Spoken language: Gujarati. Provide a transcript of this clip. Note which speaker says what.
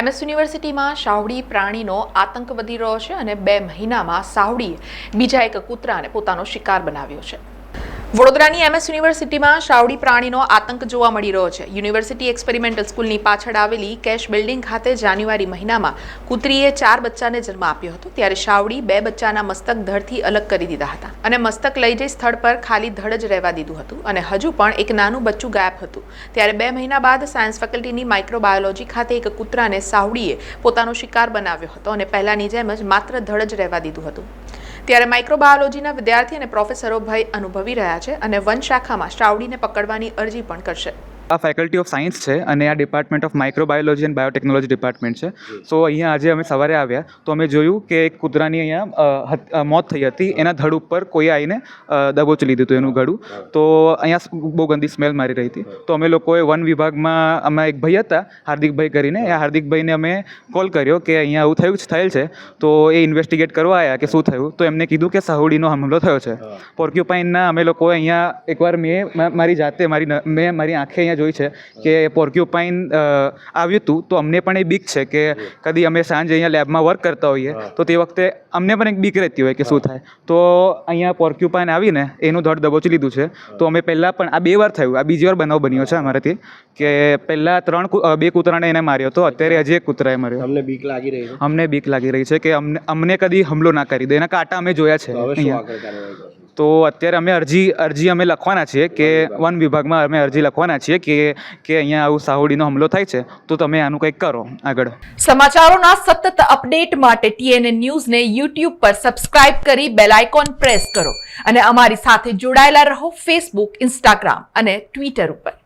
Speaker 1: એમએસ યુનિવર્સિટીમાં સાવડી પ્રાણીનો આતંક વધી રહ્યો છે અને બે મહિનામાં સાવડીએ બીજા એક કૂતરાને પોતાનો શિકાર બનાવ્યો છે. વડોદરાની એમએસ યુનિવર્સિટીમાં સાવડી પ્રાણીનો આતંક જોવા મળી રહ્યો છે. યુનિવર્સિટી એક્સપેરિમેન્ટલ સ્કૂલની પાછળ આવેલી કેશ બિલ્ડિંગ ખાતે જાન્યુઆરી મહિનામાં કૂતરીએ ચાર બચ્ચાને જન્મ આપ્યો હતો. ત્યારે સાવડી બે બચ્ચાના મસ્તક ધડથી અલગ કરી દીધા હતા અને મસ્તક લઈ જઈ સ્થળ પર ખાલી ધડ જ રહેવા દીધું હતું અને હજુ પણ એક નાનું બચ્ચું ગાયબ હતું. ત્યારે બે મહિના બાદ સાયન્સ ફેકલ્ટીની માઇક્રોબાયોલોજી ખાતે એક કૂતરાને સાવડીએ પોતાનો શિકાર બનાવ્યો હતો અને પહેલાની જેમ જ માત્ર ધડ જ રહેવા દીધું હતું. ત્યારે માઇક્રોબાયોલોજીના વિદ્યાર્થી અને પ્રોફેસરો ભય અનુભવી રહ્યા છે અને વન શાખામાં સાવડીને પકડવાની અરજી પણ કરશે.
Speaker 2: આ ફેકલ્ટી ઓફ સાયન્સ છે અને આ department of microbiology and biotechnology department છે. સો અહીંયા આજે અમે સવારે આવ્યા તો અમે જોયું કે એક કૂતરાની અહીંયા મોત થઈ હતી. એના ધડ ઉપર કોઈ આવીને દબોચી લીધું હતું એનું ગળું. તો અહીંયા બહુ ગંદી સ્મેલ મારી રહી હતી. તો અમે લોકોએ વન વિભાગમાં અમે એક ભાઈ હતા હાર્દિકભાઈ કરીને એ હાર્દિકભાઈને અમે કોલ કર્યો કે અહીંયા આવું થયું જ થયેલ છે. તો એ ઇન્વેસ્ટિગેટ કરવા આવ્યા કે શું થયું. તો એમને કીધું કે સહોડીનો હુમલો થયો છે. પોર્ક્યુપાઇનના અમે લોકોએ અહીંયા એકવાર મેં મારી જાતે મારી મેં મારી આંખે અહીંયા જોઈ છે કે પોર્ક્યુપાઇન આવ્યું હતું તો અમને પણ એ બીક છે કે કદી અમે સાંજે અહીંયા લેબમાં વર્ક કરતા હોઈએ તો તે વખતે અમને પણ એક બીક રહેતી હોય કે શું થાય. તો અહીંયા પોર્ક્યુપાઇન આવીને એનું ધડ દબોચી લીધું છે. તો અમે પહેલાં પણ આ બે વાર થયું આ બીજી વાર બનાવ બન્યો છે અમારાથી કે પહેલાં ત્રણ બે કૂતરાને એને માર્યો હતો અત્યારે હજી એક કૂતરાએ માર્યો.
Speaker 3: અમને બીક લાગી રહી છે?
Speaker 2: અમને બીક લાગી રહી છે કે અમને અમને કદી હુમલો ના કરી દે. એના કાંટા અમે જોયા છે તો અત્યારે અમે અરજી અરજી અમે લખવાના છીએ કે વન વિભાગમાં. અમે અરજી લખવાના છીએ કે કે અહીંયા આવું સાહુડીનો હુમલો થાય છે. તો તમે આનું કંઈક કરો આગળ.
Speaker 1: સમાચારોના સતત અપડેટ માટે ટીએનએ ન્યૂઝને યુટ્યુબ પર સબસ્ક્રાઇબ કરી બેલ આઇકોન પ્રેસ કરો. અને અમારી સાથે જોડાયેલા રહો ફેસબુક ઇન્સ્ટાગ્રામ અને ટ્વિટર ઉપર.